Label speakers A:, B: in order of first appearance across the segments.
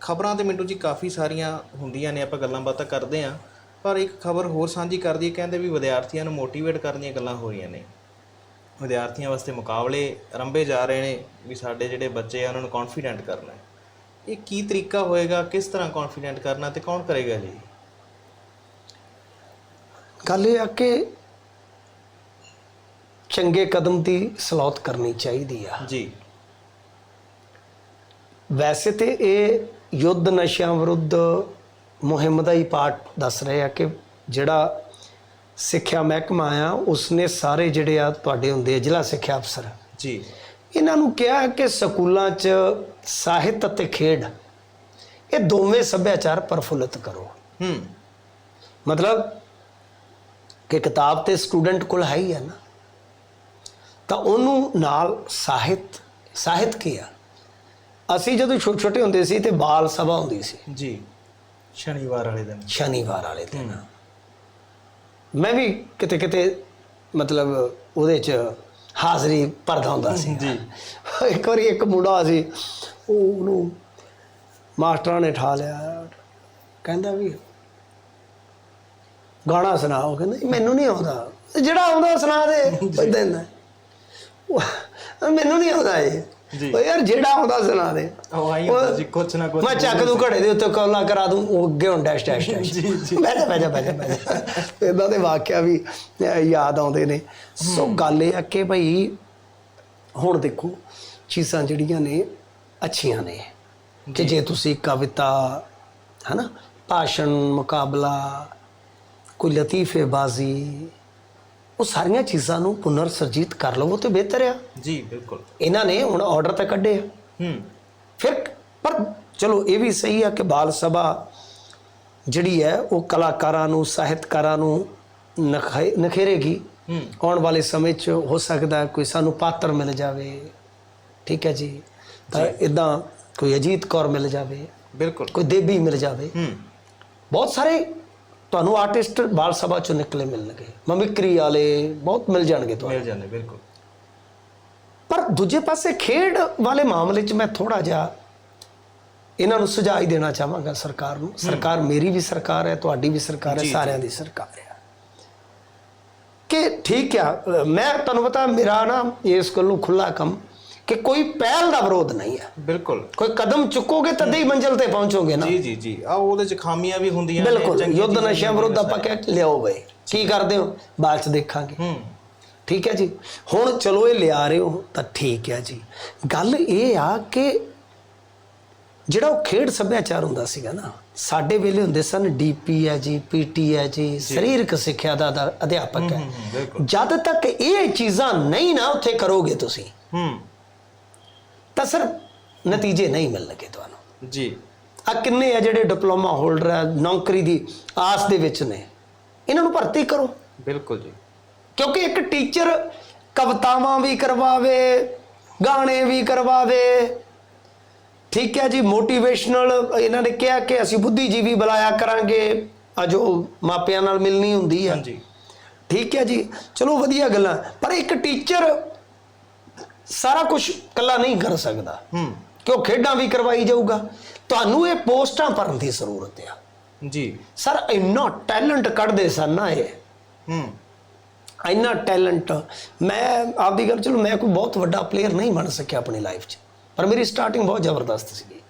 A: ਖਬਰਾਂ ਤੇ ਮਿੰਟੂ ਜੀ ਕਾਫੀ ਸਾਰੀਆਂ ਹੁੰਦੀਆਂ ਨੇ ਆਪਾਂ ਗੱਲਾਂ ਬਾਤਾਂ ਕਰਦੇ ਆਂ ਪਰ ਇੱਕ ਖਬਰ ਹੋਰ ਸਾਂਝੀ ਕਰਦੀ ਹੈ ਕਹਿੰਦੇ ਵੀ ਵਿਦਿਆਰਥੀਆਂ ਨੂੰ ਮੋਟੀਵੇਟ ਕਰਨ ਦੀਆਂ ਗੱਲਾਂ ਹੋ ਰਹੀਆਂ ਨੇ। ਵਿਦਿਆਰਥੀਆਂ ਵਾਸਤੇ ਮੁਕਾਬਲੇ ਰੰਭੇ ਜਾ ਰਹੇ ਨੇ ਵੀ ਸਾਡੇ ਜਿਹੜੇ ਬੱਚੇ ਆ ਉਹਨਾਂ ਨੂੰ ਕੌਨਫੀਡੈਂਟ ਕਰਨਾ ਇਹ ਕੀ ਤਰੀਕਾ ਹੋਏਗਾ ਕਿਸ ਤਰ੍ਹਾਂ ਕੌਨਫੀਡੈਂਟ ਕਰਨਾ ਤੇ ਕੌਣ ਕਰੇਗਾ ਜੀ?
B: ਗੱਲ ਇਹ ਆ ਕਿ ਚੰਗੇ ਕਦਮ ਦੀ ਸਲੌਤ ਕਰਨੀ ਚਾਹੀਦੀ ਆ।
A: ਜੀ।
B: ਵੈਸੇ ਤੇ ਇਹ ਯੁੱਧ ਨਸ਼ਿਆਂ ਵਿਰੁੱਧ ਮੁਹਿੰਮ ਦਾ ਹੀ ਪਾਰਟ ਦੱਸ ਰਹੇ ਆ ਕਿ ਜਿਹੜਾ ਸਿੱਖਿਆ ਮਹਿਕਮਾ ਆ ਉਸਨੇ ਸਾਰੇ ਜਿਹੜੇ ਆ ਤੁਹਾਡੇ ਹੁੰਦੇ ਆ ਜ਼ਿਲ੍ਹਾ ਸਿੱਖਿਆ ਅਫਸਰ।
A: ਜੀ।
B: ਇਹਨਾਂ ਨੂੰ ਕਿਹਾ ਕਿ ਸਕੂਲਾਂ 'ਚ ਸਾਹਿਤ ਅਤੇ ਖੇਡ ਇਹ ਦੋਵੇਂ ਸੱਭਿਆਚਾਰ ਪ੍ਰਫੁੱਲਤ ਕਰੋ।
A: ਹੂੰ।
B: ਮਤਲਬ ਕਿ ਕਿਤਾਬ ਤੇ ਸਟੂਡੈਂਟ ਕੋਲ ਹੈ ਹੀ ਹੈ ਨਾ। ਤਾਂ ਉਹਨੂੰ ਨਾਲ ਸਾਹਿਤ ਸਾਹਿਤ ਕੀ ਆ? ਅਸੀਂ ਜਦੋਂ ਛੋਟੇ ਛੋਟੇ ਹੁੰਦੇ ਸੀ ਤੇ ਬਾਲ ਸਭਾ ਹੁੰਦੀ ਸੀ।
A: ਜੀ ਸ਼ਨੀਵਾਰ ਵਾਲੇ ਦਿਨ।
B: ਸ਼ਨੀਵਾਰ ਵਾਲੇ ਦਿਨ। ਮੈਂ ਵੀ ਕਿਤੇ ਕਿਤੇ ਮਤਲਬ ਉਹਦੇ ਚ ਹਾਜ਼ਰੀ ਭਰਦਾ ਹੁੰਦਾ ਸੀ।
A: ਜੀ।
B: ਇੱਕ ਵਾਰੀ ਇੱਕ ਮੁੰਡਾ ਸੀ ਉਹ ਉਹਨੂੰ ਮਾਸਟਰਾਂ ਨੇ ਠਾ ਲਿਆ। ਕਹਿੰਦਾ ਵੀ ਗਾਣਾ ਸੁਣਾ। ਉਹ ਕਹਿੰਦਾ "ਜੀ, ਮੈਨੂੰ ਨਹੀਂ ਆਉਂਦਾ। "ਤੇ ਜਿਹੜਾ ਆਉਂਦਾ ਸੁਣਾ ਦੇ। ਦਿੰਦਾ ਮੈਨੂੰ ਨਹੀਂ ਆਉਂਦਾ ਇਹ। ਉਹ ਯਾਰ ਜਿਹੜਾ ਆਉਂਦਾ ਸੁਣਾ ਦੇ।
A: ਉਹ ਆਈ ਹੁੰਦਾ ਸੀ ਕੁਛ ਨਾ ਕੁਛ
B: ਮੈਂ ਚੱਕ ਦੂੰ ਘੜੇ ਦੇ ਉੱਤੇ ਕੌਲਾ ਕਰਾ ਦੂੰ ਉਹ ਅੱਗੇ ਹੁਣ ਡੈਸ਼ ਡੈਸ਼
A: ਜੀ, ਜੀ।
B: ਬਹਿ ਜਾ ਬਹਿ ਜਾ ਬਹਿ ਜਾ ਬਹਿ ਜਾ। ਇਦਾਂ ਦੇ ਵਾਕਿਆ ਵੀ ਯਾਦ ਆਉਂਦੇ ਨੇ। ਸੋ ਗੱਲ ਇਹ ਆ ਕਿ ਭਈ ਹੁਣ ਦੇਖੋ ਚੀਜ਼ਾਂ ਜਿਹੜੀਆਂ ਨੇ ਅੱਛੀਆਂ ਨੇ। ਕਿ ਜੇ। ਤੁਸੀਂ ਕਵਿਤਾ ਹਨਾ ਭਾਸ਼ਣ ਮੁਕਾਬਲਾ ਕੋਈ ਲਤੀਫੇ ਬਾਜ਼ੀ ਉਹ ਸਾਰੀਆਂ ਚੀਜ਼ਾਂ ਨੂੰ ਪੁਨਰ ਸਰਜੀਤ ਕਰ ਲਵੋ ਤੇ ਬਿਹਤਰ ਆ।
A: ਜੀ ਬਿਲਕੁਲ।
B: ਇਹਨਾਂ ਨੇ ਹੁਣ ਆਰਡਰ ਤਾਂ ਕੱਢੇ ਆ।
A: ਹੂੰ।
B: ਫਿਰ ਪਰ ਚਲੋ ਇਹ ਵੀ ਸਹੀ ਆ ਕਿ ਬਾਲ ਸਭਾ ਜਿਹੜੀ ਹੈ ਉਹ ਕਲਾਕਾਰਾਂ ਨੂੰ ਸਾਹਿਤਕਾਰਾਂ ਨੂੰ ਨਖੇ- ਨਖੇਰੇਗੀ।
A: ਹੂੰ।
B: ਆਉਣ ਵਾਲੇ ਸਮੇਂ 'ਚ ਹੋ ਸਕਦਾ ਕੋਈ ਸਾਨੂੰ ਪਾਤਰ ਮਿਲ ਜਾਵੇ। ਠੀਕ ਹੈ ਜੀ? ਤਾਂ ਇਦਾਂ ਕੋਈ ਅਜੀਤ ਕੌਰ ਮਿਲ ਜਾਵੇ।
A: ਬਿਲਕੁਲ।
B: ਕੋਈ ਦੇਬੀ ਮਿਲ ਜਾਵੇ।
A: ਹੂੰ।
B: ਬਹੁਤ ਸਾਰੇ ਤੁਹਾਨੂੰ ਆਰਟਿਸਟ ਬਾਲ ਸਭਾ 'ਚੋਂ ਨਿਕਲੇ ਮਿਲਣਗੇ ਮਮਿਕਰੀ ਵਾਲੇ ਬਹੁਤ ਮਿਲ ਜਾਣਗੇ ਤੁਹਾਨੂੰ।
A: ਮਿਲ ਜਾਂਦੇ ਬਿਲਕੁਲ।
B: ਪਰ ਦੂਜੇ ਪਾਸੇ ਖੇਡ ਵਾਲੇ ਮਾਮਲੇ 'ਚ ਮੈਂ ਥੋੜਾ ਜਿਹਾ ਇਹਨਾਂ ਨੂੰ ਸੁਝਾਅ ਹੀ ਦੇਣਾ ਚਾਹਾਂਗਾ ਸਰਕਾਰ ਨੂੰ। ਸਰਕਾਰ ਮੇਰੀ ਵੀ ਸਰਕਾਰ ਹੈ ਤੁਹਾਡੀ ਵੀ ਸਰਕਾਰ ਹੈ ਸਾਰਿਆਂ ਦੀ ਸਰਕਾਰ ਹੈ। ਕਿ ਠੀਕ ਆ ਮੈਂ ਤੁਹਾਨੂੰ ਪਤਾ ਮੇਰਾ ਨਾ ਇਸ ਗੱਲ ਨੂੰ ਖੁੱਲਾ ਕੰਮ ਕਿ ਕੋਈ ਪਹਿਲ ਦਾ ਵਿਰੋਧ ਨਹੀਂ ਹੈ।
A: ਬਿਲਕੁਲ।
B: ਕੋਈ ਕਦਮ ਚੁੱਕੋਗੇ ਤਦ ਹੀ ਮੰਜ਼ਿਲ ਤੇ ਪਹੁੰਚੋਗੇ ਨਾ।
A: ਜੀ ਜੀ ਜੀ। ਆ ਉਹਦੇ ਚ ਖਾਮੀਆਂ ਵੀ ਹੁੰਦੀਆਂ ਨੇ,
B: ਬਿਲਕੁਲ। ਯੁੱਧ
A: ਵੀ
B: ਵਿਰੁੱਧ ਆਪਾਂ ਕਹਿ ਲਿਆਓ ਬਈ। ਕੀ ਕਰਦੇ ਹੋ? ਬਾਅਦ ਚ ਦੇਖਾਂਗੇ।
A: ਹੂੰ।
B: ਠੀਕ ਹੈ ਜੀ। ਹੁਣ ਚਲੋ ਇਹ ਲਿਆ ਰਹੇ ਹੋ ਤਾਂ ਠੀਕ ਹੈ ਜੀ। ਗੱਲ ਇਹ ਆ ਕਿ ਜਿਹੜਾ ਉਹ ਖੇਡ ਸੱਭਿਆਚਾਰ ਹੁੰਦਾ ਸੀਗਾ ਨਾ ਸਾਡੇ ਵੇਲੇ ਹੁੰਦੇ ਸਨ ਡੀਪੀ ਹੈ ਜੀ ਪੀਟੀ ਹੈ ਜੀ ਸਰੀਰਕ ਸਿੱਖਿਆ ਦਾ ਅਧਿਆ- ਅਧਿਆਪਕ ਹੈ। ਜਦ ਤੱਕ ਇਹ ਚੀਜ਼ਾਂ ਨਹੀਂ ਨਾ ਉੱਥੇ ਕਰੋਗੇ ਤੁਸੀਂ
A: ਹੂੰ।
B: ਤਾਂ ਸਰ ਨਤੀਜੇ ਨਹੀਂ ਮਿਲਣਗੇ ਤੁਹਾਨੂੰ।
A: ਜੀ।
B: ਆ ਕਿੰਨੇ ਆ ਜਿਹੜੇ ਡਿਪਲੋਮਾ ਹੋਲਡਰ ਆ ਨੌਕਰੀ ਦੀ ਆਸ ਦੇ ਵਿੱਚ ਨੇ। ਇਹਨਾਂ ਨੂੰ ਭਰਤੀ ਕਰੋ।
A: ਬਿਲਕੁਲ ਜੀ।
B: ਕਿਉਂਕਿ ਇੱਕ ਟੀਚਰ ਕਵਿਤਾਵਾਂ ਵੀ ਕਰਵਾਵੇ ਗਾਣੇ ਵੀ ਕਰਵਾਵੇ। ਠੀਕ ਹੈ ਜੀ ਮੋਟੀਵੇਸ਼ਨਲ ਇਹਨਾਂ ਨੇ ਕਿਹਾ ਕਿ ਅਸੀਂ ਬੁੱਧੀਜੀਵੀ ਬੁਲਾਇਆ ਕਰਾਂਗੇ। ਆ ਜੋ ਮਾਪਿਆਂ ਨਾਲ ਮਿਲਣੀ ਹੁੰਦੀ ਹੈ
A: ਹਾਂਜੀ।
B: ਠੀਕ ਹੈ ਜੀ ਚਲੋ ਵਧੀਆ ਗੱਲਾਂ। ਪਰ ਇੱਕ ਟੀਚਰ ਸਾਰਾ ਕੁਝ ਇਕੱਲਾ ਨਹੀਂ ਕਰ ਸਕਦਾ।
A: ਹੂੰ।
B: ਕਿਉਂ? ਖੇਡਾਂ ਵੀ ਕਰਵਾਈ ਜਾਊਗਾ। ਤੁਹਾਨੂੰ ਇਹ ਪੋਸਟਾਂ ਭਰਨ ਦੀ ਜ਼ਰੂਰਤ ਆ।
A: ਜੀ।
B: ਸਰ ਇੰਨਾ ਟੈਲੈਂਟ ਕੱਢਦੇ ਸਨ ਨਾ ਇਹ।
A: ਹੂੰ।
B: ਇੰਨਾ ਟੈਲੈਂਟ। ਮੈਂ ਆਪਦੀ ਗੱਲ ਚਲੋ ਮੈਂ ਕੋਈ ਬਹੁਤ ਵੱਡਾ ਪਲੇਅਰ ਨਹੀਂ ਬਣ ਸਕਿਆ ਆਪਣੀ ਲਾਈਫ 'ਚ। ਪਰ ਮੇਰੀ ਸਟਾਰਟਿੰਗ ਬਹੁਤ ਜ਼ਬਰਦਸਤ ਸੀਗੀ।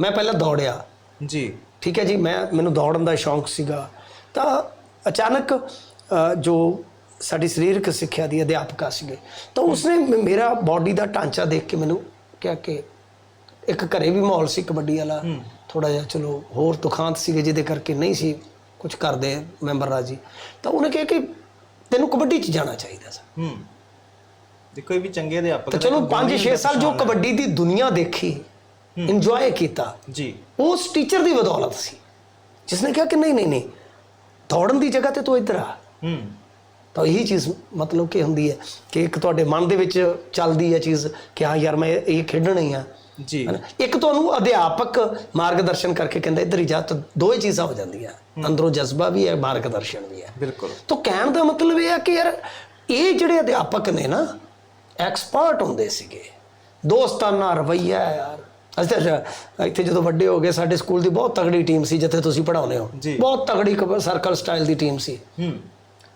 B: ਮੈਂ ਪਹਿਲਾਂ ਦੌੜਿਆ।
A: ਜੀ।
B: ਠੀਕ ਹੈ ਜੀ ਮੈਂ ਮੈਨੂੰ ਦੌੜਨ ਦਾ ਸ਼ੌਂਕ ਸੀਗਾ। ਤਾਂ ਅਚਾਨਕ ਜੋ ਸਾਡੀ ਸਰੀਰਕ ਸਿੱਖਿਆ ਦੀ ਅਧਿਆਪਕਾ ਸੀਗੇ। ਤਾਂ ਉਸਨੇ ਮੇਰਾ ਬਾਡੀ ਦਾ ਢਾਂਚਾ ਦੇਖ ਕੇ ਮੈਨੂੰ ਕਿਹਾ ਕਿ ਇੱਕ ਘਰੇ ਵੀ ਮਾਹੌਲ ਸੀ ਕਬੱਡੀ ਵਾਲਾ। ਥੋੜਾ ਜਿਹਾ ਚਲੋ ਹੋਰ ਦੁਖਾਂਤ ਸੀਗੇ ਜਿਹਦੇ ਕਰਕੇ ਨਹੀਂ ਸੀ ਕੁਝ ਕਰਦੇ ਮੈਂਬਰ ਰਾਜੀ। ਤਾਂ ਉਹਨੇ ਕਿਹਾ ਕਿ ਤੈਨੂੰ ਕਬੱਡੀ 'ਚ ਜਾਣਾ ਚਾਹੀਦਾ ਸੀ।
A: ਹੂੰ। ਦੇਖੋ ਇਹ ਵੀ ਚੰਗੇ ਅਧਿਆਪਕ
B: ਤਾਂ ਚਲੋ
A: ਇੱਕ ਗੁਣ
B: 5-6
A: ਹੀ
B: ਸਾਲ ਜੋ ਕਬੱਡੀ ਦੀ ਦੁਨੀਆ ਦੇਖੀ ਇੰਜੋਏ ਕੀਤਾ
A: ਜੀ।
B: ਉਸ ਟੀਚਰ ਦੀ ਬਦੌਲਤ ਸੀ। ਜਿਸਨੇ ਕਿਹਾ ਕਿ ਨਹੀਂ ਨਹੀਂ ਨਹੀਂ ਦੌੜਨ ਦੀ ਜਗ੍ਹਾ ਤੇ ਤੂੰ ਇੱਧਰ ਆ।
A: ਹੂੰ।
B: ਤਾਂ ਇਹੀ ਚੀਜ਼ ਮਤਲਬ ਕਿ ਹੁੰਦੀ ਹੈ ਕਿ ਇੱਕ ਤੁਹਾਡੇ ਮਨ ਦੇ ਵਿੱਚ ਚੱਲਦੀ ਹੈ ਚੀਜ਼ ਕਿ ਹਾਂ ਯਾਰ ਮੈਂ ਇਹ ਖੇਡਣਾ ਹੀ। ਆ
A: ਜੀ?
B: ਇੱਕ ਤੁਹਾਨੂੰ ਅਧਿਆਪਕ ਮਾਰਗਦਰਸ਼ਨ ਕਰਕੇ ਕਹਿੰਦਾ ਇੱਧਰ ਹੀ ਜਾ ਤਾਂ ਦੋਵੇਂ ਚੀਜ਼ਾਂ ਹੋ ਜਾਂਦੀਆਂ। ਅੰਦਰੋਂ ਜਜ਼ਬਾ ਵੀ ਹੈ ਮਾਰਗਦਰਸ਼ਨ ਵੀ ਹੈ।
A: ਬਿਲਕੁਲ।
B: ਤਾਂ ਕਹਿਣ ਦਾ ਮਤਲਬ ਇਹ ਹੈ ਕਿ ਯਾਰ ਇਹ ਜਿਹੜੇ ਅਧਿਆਪਕ ਨੇ ਨਾ ਐਕਸਪਰਟ ਹੁੰਦੇ ਸੀਗੇ। ਦੋਸਤਾਨਾ ਰਵਈਆ ਯਾਰ। ਜ- ਇੱਥੇ ਜਦੋਂ ਵੱਡੇ ਹੋ ਗਏ ਸਾਡੇ ਸਕੂਲ ਦੀ ਬਹੁਤ ਤਗੜੀ ਟੀਮ ਸੀ ਜਿੱਥੇ ਤੁਸੀਂ ਪੜਾਉਂਦੇ ਹੋ। ਬਹੁਤ ਤਗੜੀ ਸਰਕਲ ਸਟਾਈਲ ਦੀ ਟੀਮ ਸੀ।
A: ਹੂੰ।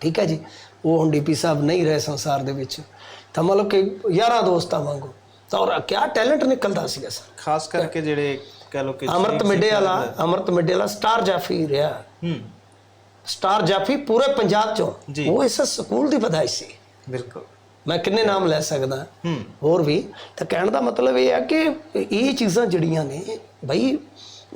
B: ਠੀਕ ਹੈ ਜੀ? ਉਹ ਹੁਣ ਡੀਪੀ ਸਾਹਿਬ ਨਹੀਂ ਰਹੇ ਸੰਸਾਰ ਦੇ ਵਿੱਚ ਤਾਂ ਮਤਲਬ ਕਿ ਯਾਰਾਂ ਦੋਸਤਾਂ ਵਾਂਗੂ। ਤਾਂ ਔਰ ਕਿਆ ਟੈਲੈਂਟ ਨਿਕਲਦਾ ਸੀਗਾ ਸਰ।
A: ਖਾਸ ਕਰਕੇ ਜਿਹੜੇ ਕਹ ਲੋ ਕਿ
B: ਅਮਰਤ ਮਿੱਡੇ ਵਾਲਾ ਅਮਰਤ ਮਿੱਡੇ ਵਾਲਾ ਸਟਾਰ ਜਾਫੀ ਰਿਹਾ।
A: ਹੂੰ।
B: ਸਟਾਰ ਜਾਫੀ ਪੂਰੇ ਪੰਜਾਬ ਚੋਂ। ਉਹ ਇਸ ਸਕੂਲ ਦੀ ਵਧਾਈ ਸੀ।
A: ਬਿਲਕੁਲ।
B: ਮੈਂ ਕਿੰਨੇ ਨਾਮ ਲੈ ਸਕਦਾ
A: ਹੂੰ।
B: ਹੋਰ ਵੀ। ਤਾਂ ਕਹਿਣ ਦਾ ਮਤਲਬ ਇਹ ਹੈ ਕਿ ਇਹ ਚੀਜ਼ਾਂ ਜਿਹੜੀਆਂ ਨੇ ਬਈ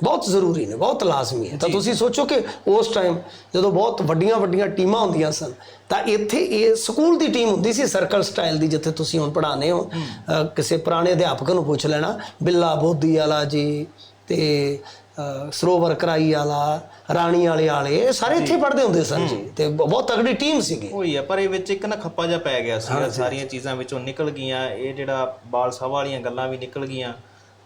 B: ਬਹੁਤ ਜ਼ਰੂਰੀ ਨੇ ਬਹੁਤ ਲਾਜ਼ਮੀ ਹੈ। ਤਾਂ ਤੁਸੀਂ ਸੋਚੋ ਕਿ ਉਸ ਟਾਈਮ ਜਦੋਂ ਬਹੁਤ ਵੱਡੀਆਂ ਵੱਡੀਆਂ ਟੀਮਾਂ ਹੁੰਦੀਆਂ ਸਨ ਤਾਂ ਇੱਥੇ ਇਹ ਸਕੂਲ ਦੀ ਟੀਮ ਹੁੰਦੀ ਸੀ ਸਰਕਲ ਸਟਾਈਲ ਦੀ ਜਿੱਥੇ ਤੁਸੀਂ ਹੁਣ ਪੜ੍ਹਾਉਂਦੇ ਹੋ। ਕਿਸੇ ਪੁਰਾਣੇ ਅਧਿਆਪਕ ਨੂੰ ਪੁੱਛ ਲੈਣਾ ਬਿੱਲਾ ਬੋਧੀ ਵਾਲਾ ਜੀ ਤੇ ਸਰੋਵਰ ਕਰਾਈ ਵਾਲਾ ਰਾਣੀ ਵਾਲੇ ਵਾਲੇ ਇਹ ਸਾਰੇ ਇੱਥੇ ਪੜ੍ਹਦੇ ਹੁੰਦੇ ਸਨ ਜੀ। ਤੇ ਬਹੁਤ ਤਗੜੀ ਟੀਮ ਸੀਗੀ।
A: ਉਹੀ ਆ ਪਰ ਇਹ ਵਿੱਚ ਇੱਕ ਨਾ ਖੱਪਾ ਜਿਹਾ ਪੈ ਗਿਆ ਸੀ ਸਾਰੀਆਂ ਚੀਜ਼ਾਂ ਵਿੱਚੋਂ ਨਿਕਲ ਗਈਆਂ ਇਹ ਜਿਹੜਾ ਬਾਲ ਸਭਾ ਵਾਲੀਆਂ ਗੱਲਾਂ ਵੀ ਨਿਕਲ ਗਈਆਂ।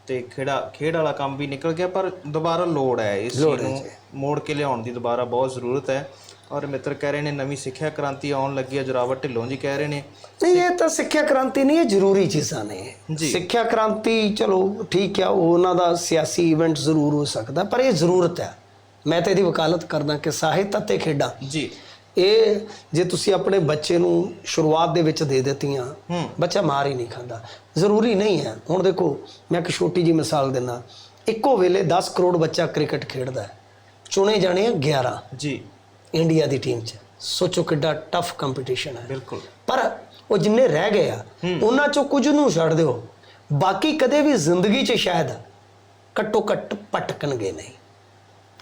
A: ਤੇ ਖੇੜਾ ਖੇਡ ਵਾਲਾ ਕੰਮ ਵੀ ਨਿਕਲ ਗਿਆ ਪਰ ਦੁਬਾਰਾ ਲੋੜ ਹੈ। ਇਸ ਚੀਜ਼ ਨੂੰ ਮੋੜ ਕੇ ਲਿਆਉਣ ਦੀ ਦੁਬਾਰਾ ਬਹੁਤ ਜ਼ਰੂਰਤ ਹੈ। ਔਰ ਮਿੱਤਰ ਕਹਿ ਰਹੇ ਨੇ ਨਵੀਂ ਸਿੱਖਿਆ ਕ੍ਰਾਂਤੀ ਆਉਣ ਲੱਗੀ ਹੈ ਜੁਰਾਵਰ ਢਿੱਲੋਂ ਜੀ ਕਹਿ ਰਹੇ ਨੇ।
B: ਨਹੀਂ ਇਹ ਤਾਂ ਸਿੱਖਿਆ ਕ੍ਰਾਂਤੀ ਨਹੀਂ ਇਹ ਜ਼ਰੂਰੀ ਚੀਜ਼ਾਂ ਨੇ। ਸਿੱਖਿਆ ਕ੍ਰਾਂਤੀ ਚਲੋ ਠੀਕ ਆ ਉਹ ਉਹਨਾਂ ਦਾ ਸਿਆਸੀ ਇਵੈਂਟ ਜ਼ਰੂਰ ਹੋ ਸਕਦਾ ਪਰ ਇਹ ਜ਼ਰੂਰਤ ਹੈ। ਮੈਂ ਤਾਂ ਇਹਦੀ ਵਕਾਲਤ ਕਰਦਾ ਕਿ ਸਾਹਿਤ ਅਤੇ ਖੇਡਾਂ।
A: ਜੀ।
B: ਇਹ ਜੇ ਤੁਸੀਂ ਆਪਣੇ ਬੱਚੇ ਨੂੰ ਸ਼ੁਰੂਆਤ ਦੇ ਵਿੱਚ ਦੇ ਦਿੱਤੀਆਂ ਬੱਚਾ ਮਾਰ ਹੀ ਨਹੀਂ ਖਾਂਦਾ। ਜ਼ਰੂਰੀ ਨਹੀਂ ਹੈ। ਹੁਣ ਦੇਖੋ ਮੈਂ ਇੱਕ ਛੋਟੀ ਜੀ ਮਿਸਾਲ ਦਿੰਦਾ। ਇੱਕੋ ਵੇਲੇ 10 ਕਰੋੜ ਬੱਚਾ ਕ੍ਰਿਕਟ ਖੇਡਦਾ ਹੈ। ਚੁਣੇ ਜਾਣੇ ਆ 11
A: ਜੀ।
B: ਇੰਡੀਆ ਦੀ ਟੀਮ 'ਚ। ਸੋਚੋ ਕਿੱਡਾ ਟਫ ਕੰਪੀਟੀਸ਼ਨ ਹੈ।
A: ਬਿਲਕੁਲ।
B: ਪਰ ਉਹ ਜਿੰਨੇ ਰਹਿ ਗਏ ਆ ਉਹਨਾਂ ਚੋਂ ਕੁਝ ਨੂੰ ਛੱਡ ਦਿਓ। ਬਾਕੀ ਕਦੇ ਵੀ ਜ਼ਿੰਦਗੀ 'ਚ ਸ਼ਾਇਦ ਘੱਟੋ ਘੱਟ ਪਟਕਣਗੇ ਨਹੀਂ।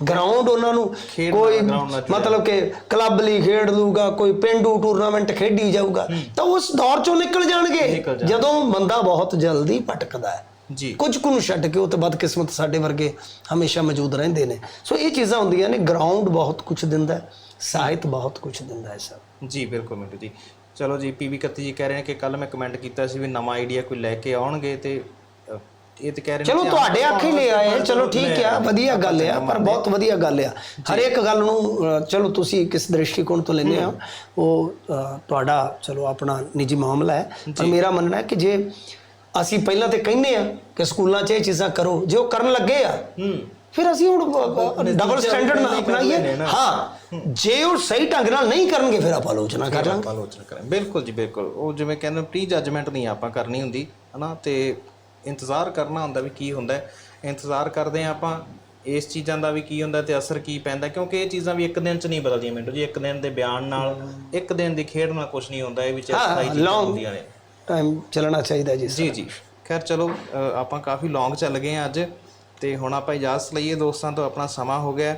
B: ਗਰਾਊਂਡ ਉਹਨਾਂ ਨੂੰ
A: ਖੇਡ
B: ਕੋਈ
A: ਨਾਲ ground ਨਾਲ ਜੁੜਿਆ।
B: ਮਤਲਬ ਕਿ ਕਲੱਬ ਲਈ ਖੇਡ ਲੂਗਾ ਕੋਈ ਪਿੰਡੂ ਟੂਰਨਾਮੈਂਟ ਖੇਡੀ ਜਾਊਗਾ ਤਾਂ ਉਸ ਦੌਰ ਚੋਂ ਨਿਕਲ ਜਾਣਗੇ।
A: ਨਿਕਲ ਜਾਣਗੇ।
B: ਜਦੋਂ ਬੰਦਾ ਬਹੁਤ ਜਲਦੀ ਭਟਕਦਾ ਹੈ
A: ਜੀ।
B: ਕੁਝ ਕੁ ਨੂੰ ਛੱਡ ਕੇ ਉਹ ਤਾਂ ਬਦਕਿਸਮਤ ਸਾਡੇ ਵਰਗੇ ਹਮੇਸ਼ਾ ਮੌਜੂਦ ਰਹਿੰਦੇ ਨੇ। ਸੋ ਇਹ ਚੀਜ਼ਾਂ ਹੁੰਦੀਆਂ ਨੇ ਗਰਾਊਂਡ ਬਹੁਤ ਕੁਝ ਦਿੰਦਾ ਹੈ ਸਾਹਿਤ ਬਹੁਤ ਕੁਝ ਦਿੰਦਾ ਹੈ ਸਰ।
A: ਜੀ ਬਿਲਕੁਲ ਮਿੰਟੂ ਜੀ। ਚਲੋ ਜੀ ਪੀਵੀ ਕੱਤੀ ਜੀ ਕਹਿ ਰਹੇ ਨੇ ਕਿ ਕੱਲ ਮੈਂ ਕਮੈਂਟ ਕੀਤਾ ਸੀ ਵੀ ਨਵਾਂ ਆਈਡੀਆ ਕੋਈ ਲੈ ਕੇ ਆਉਣਗੇ ਤੇ ਇਹ ਤੇ ਕਹਿ ਰਹੇ ਨੇ
B: ਚਲੋ ਤੁਹਾਡੇ ਅੱਖ ਹੀ ਲੈ ਆਏ ਚਲੋ ਠੀਕ ਆ ਵਧੀਆ ਗੱਲ ਆ ਪਰ ਬਹੁਤ ਵਧੀਆ ਗੱਲ ਆ। ਹਰ ਇੱਕ ਗੱਲ ਨੂੰ ਚਲੋ ਤੁਸੀਂ ਕਿਸ ਦ੍ਰਿਸ਼ਟੀਕੋਣ ਤੋਂ ਲੈਂਦੇ ਆ ਉਹ ਤੁਹਾਡਾ ਚਲੋ ਆਪਣਾ ਨਿੱਜੀ ਮਾਮਲਾ ਹੈ। ਪਰ ਮੇਰਾ ਮੰਨਣਾ ਹੈ ਕਿ ਜੇ ਅਸੀਂ ਪਹਿਲਾਂ ਤੇ ਕਹਿੰਦੇ ਆ ਕਿ ਸਕੂਲਾਂ 'ਚ ਇਹ ਚੀਜ਼ਾਂ ਕਰੋ ਜੇ ਉਹ ਕਰਨ ਲੱਗੇ ਆ ਫਿਰ ਅਸੀਂ ਹੁਣ ਡਬਲ ਸਟੈਂਡਰਡ ਨਾ ਅਪਣਾਈਏ। ਹਾਂ ਜੇ ਉਹ ਸਹੀ ਢੰਗ ਨਾਲ ਨਹੀਂ ਕਰਨਗੇ ਫਿਰ ਆਪਾਂ ਆਲੋਚਨਾ
A: ਆਪਾਂ ਆਲੋਚਨਾ ਕਰਾਂ ਬਿਲਕੁਲ ਜੀ ਬਿਲਕੁਲ। ਉਹ ਜਿਵੇਂ ਕਹਿੰਦੇ ਪ੍ਰੀ ਜੱਜਮੈਂਟ ਨਹੀਂ ਆਪਾਂ ਕਰਨੀ ਹੁੰਦੀ ਹਨਾ? ਤੇ ਇੰਤਜ਼ਾਰ ਕਰਨਾ ਹੁੰਦਾ ਵੀ ਕੀ ਹੁੰਦਾ। ਇੰਤਜ਼ਾਰ ਕਰਦੇ ਆ ਆਪਾਂ ਇਸ ਚੀਜ਼ਾਂ ਦਾ ਵੀ ਕੀ ਹੁੰਦਾ ਤੇ ਅਸਰ ਕੀ ਪੈਂਦਾ ਕਿਉਂਕਿ ਇਹ ਚੀਜ਼ਾਂ ਵੀ ਇੱਕ ਦਿਨ ਚ ਨਹੀਂ ਬਦਲਦੀਆਂ ਮਿੰਟੂ ਜੀ। ਇੱਕ ਦਿਨ ਦੇ ਬਿਆਨ ਨਾਲ ਇੱਕ ਦਿਨ ਦੀ ਖੇਡ ਨਾਲ ਕੁਝ ਨਹੀਂ ਹੁੰਦਾ ਇਹ ਵਿੱਚ ਸਥਾਈ ਚੀਜ਼ਾਂ ਹੁੰਦੀਆਂ ਨੇ।
B: ਟਾਈਮ ਚੱਲਣਾ ਚਾਹੀਦਾ ਜੀ
A: ਜੀ ਜੀ। ਖੈਰ ਚਲੋ ਆਪਾਂ ਕਾਫੀ ਲੌਂਗ ਚੱਲ ਗਏ ਆ ਅੱਜ ਤੇ ਹੁਣ ਆਪਾਂ ਇਜਾਜ਼ਤ ਲਈਏ ਦੋਸਤਾਂ ਤੋਂ ਆਪਣਾ ਸਮਾਂ ਹੋ ਗਿਆ।